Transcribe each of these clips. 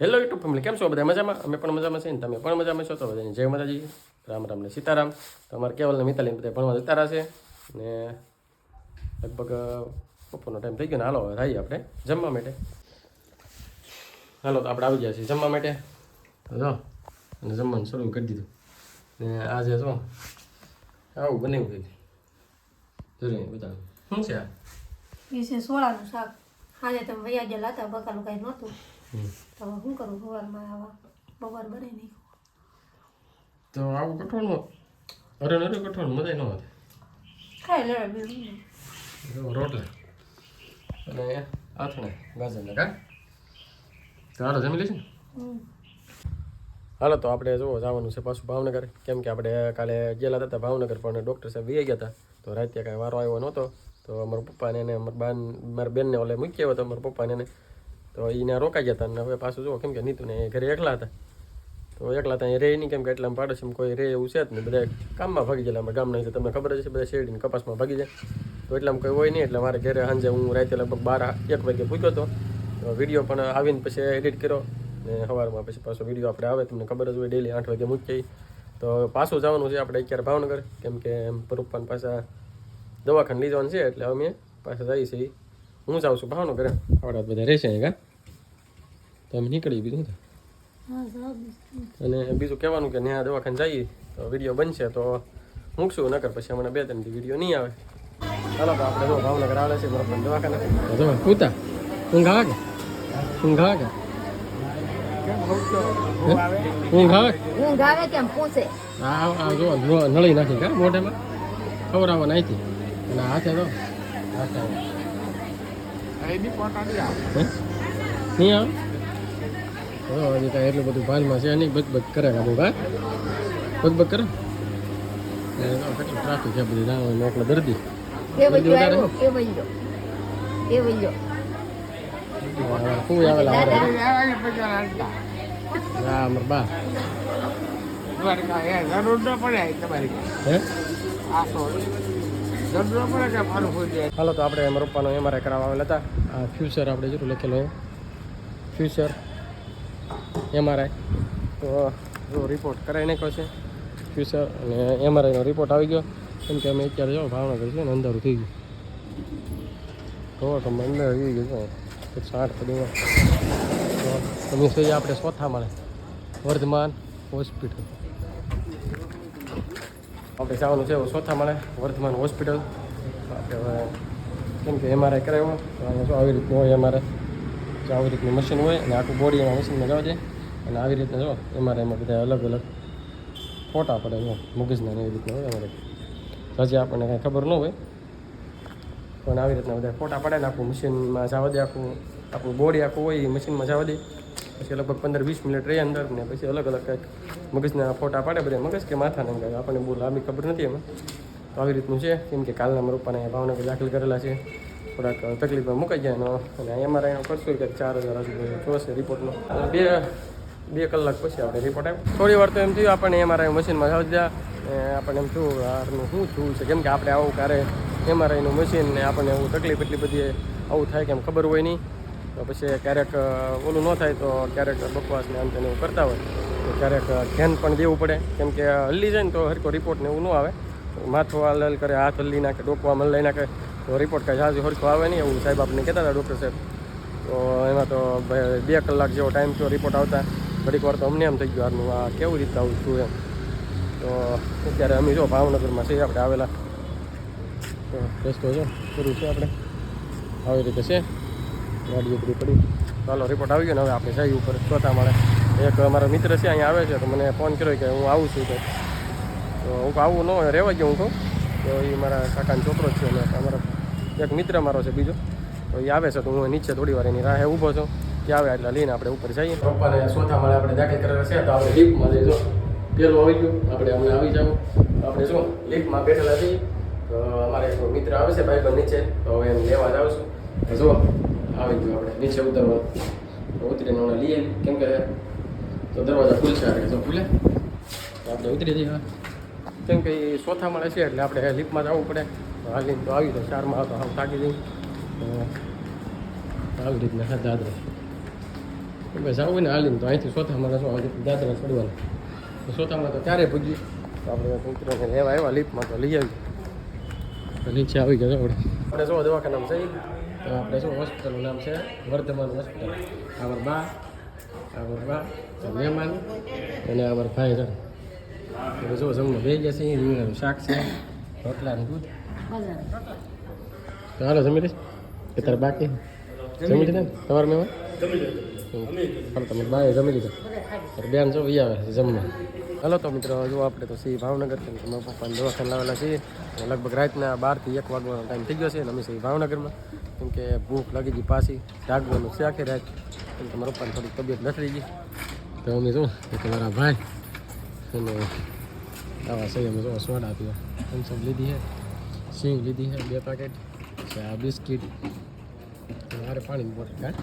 Hello YouTube family કેમ છો? બધા મજામાં? અમે પણ મજામાં છીએ ને તમે પણ મજામાં છો? તો બધાની જય માતાજી. રામ રામ ને સીતારામ. તો અમારે કેવલ ને મિતાલી બધા ભણવા જતા રહેશે ને લગભગ બપોરનો ટાઈમ થઈ ગયો ને. હાલો જઈએ આપણે જમવા માટે. હાલો, તો આપણે આવી ગયા છીએ જમવા માટે. તો જો, અને જમવાનું શરૂ કરી દીધું. ને આજે જો, આવું બનાવ્યું કંઈક જરૂર બધા શું છે આ? એ સોળાનું શાક. આજે તમે વૈયા ગયા હતા, બકાલું કાંઈ નહોતું. તો શું કરું? સવારમાં આવા બપોર બને નહીં. તો આવું કઠોળમાં અરે અરે કઠોળ મજા ન આવે. ખાઈ લે? રોટલા. અને આથણે ગાજરના કા? તો હાલો જમી લઈશું હાલો તો આપણે જુઓ જવાનું છે પાછું ભાવનગર. કેમ કે આપણે કાલે ગયેલા હતા ભાવનગર પણ ડૉક્ટર સાહેબ વી ગયા હતા. તો રાતે કાંઈ વારો આવ્યો નહોતો. તો અમારા પપ્પાને એને અમારા બાન મારા બેનને ઓલે મૂકી આવ્યો હતો અમારા પપ્પાને એને તો એને રોકાઈ હતા અને હવે પાછું જુઓ કેમ કે નીતુને ઘરે એકલા હતા. તો એકલા ત્યાં રે નહીં કેમ કે એટલા પાડોશીમાં કોઈ રહે એવું છે જ નહીં બધા કામમાં ભાગી ગયેલા અમે ગામના છે, તમને ખબર જ છે બધા શેરડીને કપાસમાં ભાગી જાય. તો એટલામાં કોઈ હોય નહીં એટલે મારે ઘરે સાંજે હું રાતે લગભગ બાર, એક વાગે પૂછ્યો હતો તો વીડિયો પણ આવીને પછી એડિટ કર્યો. ને સવારમાં પછી પાછો વીડિયો આપણે આવે, તમને ખબર જ હોય ડેલી આઠ વાગે મૂકી તો પાછું જવાનું છે આપણે અત્યારે ભાવનગર, કેમ કે એમ પપ્પાને પાછા દવાખાને લઈ જવાનું છે, એટલે અમે પાછા જઈએ છીએ. હું જાઉં છું ભાવનગર આવડા બધા રહેશે અહીં કા? તો અમે નીકળી બીજું અને બીજું કહેવાનું કે ત્યાં દવાખાને જઈએ તો વીડિયો બનશે તો મૂકશું. નકર પછી હમણાં બે ત્રણ વીડિયો નહીં આવે. ચાલો તો આપણે જો ભાવનગર આવે છે બરાબર દવાખાને. જો પૂતા. ઊંઘ આવે કે? ઊંઘ આવે કે? ઊંઘ આવે? ઊંઘ આવે કેમ? પૂછે હા આ જો નળી નાખી કા મોઢેમાં? ખવડાવવા નાખી અને હાથે તો હાથે નહીં આવે? જો હજી કાંઈ એટલું બધું ભાનમાં છે નહીં. બચ કરે કાં બા બચ બચ કરે? કેટલું ટ્રાફિક છે બધી ના એકલો દર્દી. એ બધી વધારે? આવ્યો એ વલ્યો એ વલ્યો શું આવેલા હા? અમાર હાલો તો આપણે એમાં એમ એમઆરઆઈ કરાવવા આવેલા હતા. આ ફ્યુચર આપણે જેટલું લખેલું ફ્યુચર એમઆરઆઈ તો રિપોર્ટ કરાવી નાખ્યો છે. ફ્યુચર અને એમઆરઆઈનો રિપોર્ટ આવી ગયો. કેમ કે અમે અત્યારે જાઓ ભાવનગર છે ને અંધારું થઈ ગયું. તો તો અંદર આવી ગયું છે. સાઠ પડીમાં તો અમે છીએ આપણે ચોથા મળે. વર્ધમાન હોસ્પિટલ. આપણે જવાનું છે ચોથા મળે વર્ધમાન હોસ્પિટલ. આપણે કેમ કે એમઆરઆઈ કરાવ્યો. તો આવી રીતનું હોય એમઆરઆઈ જો આવી રીતનું મશીન હોય અને આખું બોડી એમાં મશીનમાં જવા દે. અને આવી રીતના જો એમઆરઆઈમાં બધા અલગ અલગ ફોટા પડે જો મગજના એવી રીતના હોય અમારે. હજી આપણને કાંઈ ખબર ન હોય, પણ આવી રીતના બધા ફોટા પડે ને આખું મશીનમાં જવા દે, આખું આપણું બોડી આખું હોય એ મશીનમાં જવા દે. પછી લગભગ પંદર વીસ મિનિટ રહી અંદર ને પછી અલગ અલગ કંઈક મગજના ફોટા પાડે બધા મગજ કે માથાના કાંઈ. આપણને બહુ લાંબી ખબર નથી એમાં. તો આવી રીતનું છે, કેમ કે કાલના મારા પપ્પાને ભાવનગર દાખલ કરેલા છે. થોડાક તકલીફમાં મુકાઈ જાય એનો અને એમઆરઆઈનો કરશું કે ચાર હજાર આજુબાજુ જોશે રિપોર્ટનો. બે બે કલાક પછી આપણે રિપોર્ટ આવ્યો થોડી વાર તો એમ થયું, આપણને એમઆરઆઈ મશીનમાં જાવ જાય ને આપણને એમ થયું આનું શું થયું છે? કેમ કે આપણે આવું ક્યારે એમઆરઆઈનું મશીન ને આપણને એવું તકલીફ એટલી બધી આવું થાય કે એમ ખબર હોય નહીં. તો પછી ક્યારેક ઓલું ન થાય તો ક્યારેક બકવાસને અંતે એવું કરતા હોય. તો ક્યારેક ધ્યાન પણ દેવું પડે. કેમ કે હલ્લી જાય ને તો હરકો રિપોર્ટ ને એવું ન આવે. માથું હાલ કરે, હાથ હલ્લી નાખે, ડોકવામાં લઈ નાખે. તો રિપોર્ટ કાંઈ જાજુ હરખો આવે નહીં એવું સાહેબ આપણે કહેતા હતા ડૉક્ટર સાહેબ. તો એમાં તો બે- બે કલાક જેવો ટાઈમ થયો રિપોર્ટ આવતા. ઘડીક વાર તો અમને એમ થઈ ગયું, આનું આ કેવી રીતે આવું છું એમ? તો અત્યારે અમે જો ભાવનગરમાં છીએ, આપણે આવેલા. તો રસ્તો જો પૂરું છે આપણે. આવી રીતે છે. ગાડી ઉપરી પડી. ચાલો રિપોર્ટ આવી ગયો ને હવે આપણે જઈએ ઉપર ચોથા માળે. એક અમારો મિત્ર છે, અહીંયા આવે છે, તો મને ફોન કર્યો કે હું આવું છું તો. હું આવું ન રહેવા ગયો હું કહું. તો એ મારા કાકાનો છોકરો છે અમારો એક મિત્ર મારો છે બીજો. તો એ આવે છે તો હું નીચે થોડી વાર એની રાહે ઊભો છું. કે આવે એટલે લઈને આપણે ઉપર જઈએ. પપ્પાને સોથા મળે આપણે દાખલ કરેલા છે, તો આપણે લિફ્ટમાં જઈશું. પેલું આવી ગયું. આપણે અમને આવી જાવ આપણે શું, લિફ્ટમાં બેઠેલા છીએ. તો અમારે એક મિત્ર આવે છે ભાઈ નીચે. તો હવે એને લેવા જ છું. જો આવી ગયું આપણે. નીચે ઉતરવા તો ઉતરીને હમણાં લઈએ. કેમ કે તો દરવાજા ખુલશે આપણે તો ખુલે. આપણે ઉતરી જઈએ. કેમ કે એ ચોથા મળે છે એટલે આપણે લિફ્ટમાં જવું પડે. હાલીને તો આવી જાય, ચારમાં તો આમ થાકી જઈ આવી રીતના હતા દાદરા. બસ જવું ને હાલીને તો અહીંથી સોથામાં શું અહીંથી દાદરા ચડવાના. તો સોથામાં તો ક્યારે પૂગ્યું તો આપણે કૂતરાને લેવા આવ્યા લીપમાં તો લઈ આવી. તો નીચે આવી ગયા આપણે. આપણે શું, દવાખાનામાં જઈ તો આપણે શું, હોસ્પિટલનું નામ છે? વર્ધમાન હોસ્પિટલ. આવર બા આવર બા મહેમાન અને આવર ભાઈ છે જો જમવા બે ગયા છે શાક છે, રોટલાનું દૂધ. હાલો જમી લઈશ કે તારે બાકી? જમી લીધા? ને મેં હાલો તમે બાએ જમી લીધા. બેન જો ઈ આવે છે જમવા. હાલો તો મિત્રો જો આપણે તો સી ભાવનગર કે મારા પપ્પાને દવાખાને લાવેલા છીએ. લગભગ રાતના બારથી એક વાગવાનો ટાઈમ થઈ ગયો છે અને અમે સી ભાવનગરમાં. કેમ કે ભૂખ લાગી ગઈ પાછી. જાગવાનું છે આખી રાત. કેમ કે મારા પપ્પાની થોડીક તબિયત લથડી ગઈ. તો અમે જો તમારા મારા ભાઈ. અને આવા સહી અમે જો સોડા પીવા. થમ્સઅપ લીધી છે. સિંગ લીધી છે બે પેકેટ ચા બિસ્કિટ. મારે પાણીની બોટલ કાઢ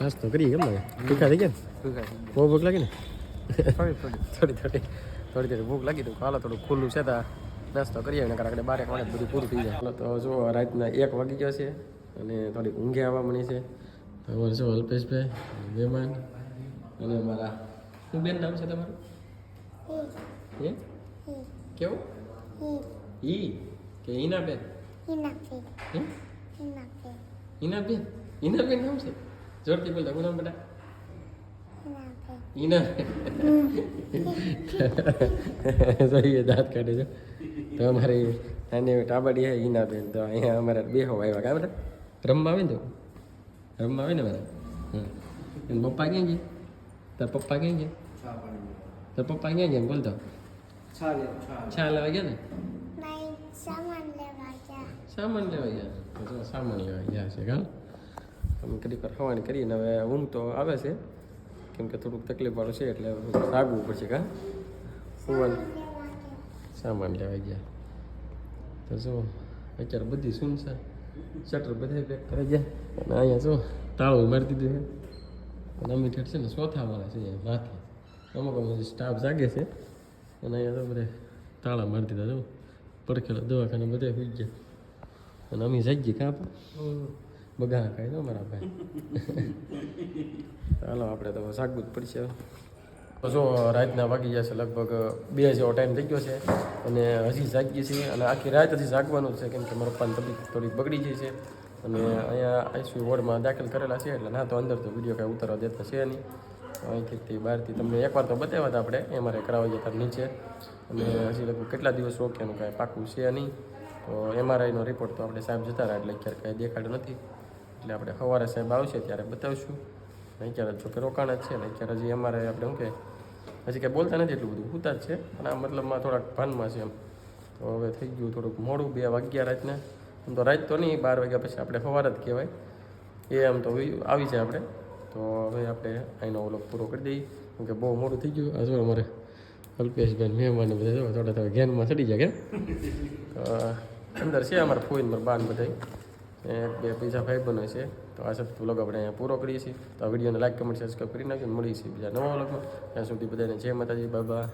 નાસ્તો કરીએ કેમ લાગે ભૂખા થઈ ગયા ને? બહુ ભૂખ લાગી ને? થોડી થોડી થોડી થોડી થોડી થોડી ભૂખ લાગી તો હાલો થોડું ખુલ્લું છે તા નાસ્તો કરીએ ને કારણ કે બારેક વાગે બધું પૂરું થઈ જાય. હાલો તો જો રાતના એક વાગી ગયો છે અને થોડીક ઊંઘે આવવા મળી છે. તો અમારે શું અલ્પેશભાઈ મહેમાન અને અમારા શું બેન નામ છે તમારું? એ કેવું? ઈ? કે ઈના બેન હે? ઈના બેન ઈના બેન નામ છે? જોરથી બોલ હું નામ બેટા ઈના સહી દાંત કાઢે છે. તો અમારે નાની એવી ટાબડી હે ઈના બેન તો અહીંયા અમારે બે હવા આવ્યા કાં બેટા? રમવા આવે ને તો? રમવા આવે ને મારા હા પપ્પા ક્યાં ગયા? તાર પપ્પા ક્યાં ગયા? તાર પપ્પા ક્યાં ગયા? બોલતો છા લેવા ગયા ને? સામાન લેવા ગયા. છે. સામાન લેવા ગયા છે કાં? અમે કદી પર હવાની કરીને હવે ઊંઘ તો આવે છે. કેમ કે થોડુંક તકલીફ વાળું છે એટલે લાગવું પડશે કા? સુવાનું સામાન લેવા ગયા. તો જો અત્યારે બધી સુન છે? શટર બધા પેક કરી ગયા અને અહીંયા જો તાળું મારી દીધું છે. અને અમે ઠેઠ છે ને ચોથા વાળા છે અહીંયા માથે. અમુક અમુક સ્ટાફ જાગે છે. અને અહીંયા તો બધે તાળા મારી દીધા જો. પડખેલા દવાખાને બધે હોઈ ગયા અને અમે જાગીએ કાં બગા કાંઈ દો મારા ભાઈ ચાલો આપણે તો જાગવું જ પડશે જો રાતના વાગી જશે લગભગ બે જેવો ટાઈમ થઈ ગયો છે અને હજી જાગીએ છીએ અને આખી રાત હજી જાગવાનું છે કેમ કે મારા પપ્પાની તબિયત થોડીક બગડી ગઈ છે અને અહીંયા આઈસીયુ વોર્ડમાં દાખલ કરેલા છે એટલે ના તો અંદર તો વીડિયો કાંઈ ઉતારવા દેતા છે નહીં અહીંથી બહારથી તમને એકવાર તો બતાવ્યા હતા આપણે એમારે કરાવવા જતા નીચે. અને હજી લગભગ કેટલા દિવસ ઓકેનું કાંઈ પાકું છે નહીં. તો એમઆરઆઈનો રિપોર્ટ તો આપણે સાહેબ જતા રહ્યા, એટલે અત્યારે કાંઈ દેખાડ નથી. એટલે આપણે સવારે સાહેબ આવશે, ત્યારે બતાવશું. અત્યારે જો કે રોકાણ જ છે ને અત્યારે હજી એમઆરઆઈ આપણે શું કે, હજી કાંઈ બોલતા નથી એટલું બધું પૂતા જ છે. પણ આ મતલબમાં થોડાક ભાનમાં છે એમ. તો હવે થઈ ગયું થોડુંક મોડું, બે વાગ્યા રાતને. આમ તો રાત તો નહીં, બાર વાગ્યા પછી આપણે સવાર જ કહેવાય. એ આમ તો આવી જાય આપણે. તો હવે આપણે અહીંનો ઓલો પૂરો કરી દઈએ. કેમ કે બહુ મોડું થઈ ગયું. આ જો અમારે અલ્પેશભાઈ મહેમાન બધા થોડા થોડા ઘેનમાં ચડી જાય કે અંદર છે અમારા ફોઈન મારા બાન બધા એક બે બીજા ભાઈ બનો છે. તો આ સાથે વ્લોગ આપણે અહીંયા પૂરો કરીએ છીએ. તો આ વિડીયોને લાઈક કમેન્ટ સબસ્ક્રાઈબ કરી નાખજો મળીએ છીએ બીજા નવા વ્લોગમાં. ત્યાં સુધી બધાને જય માતાજી બાબા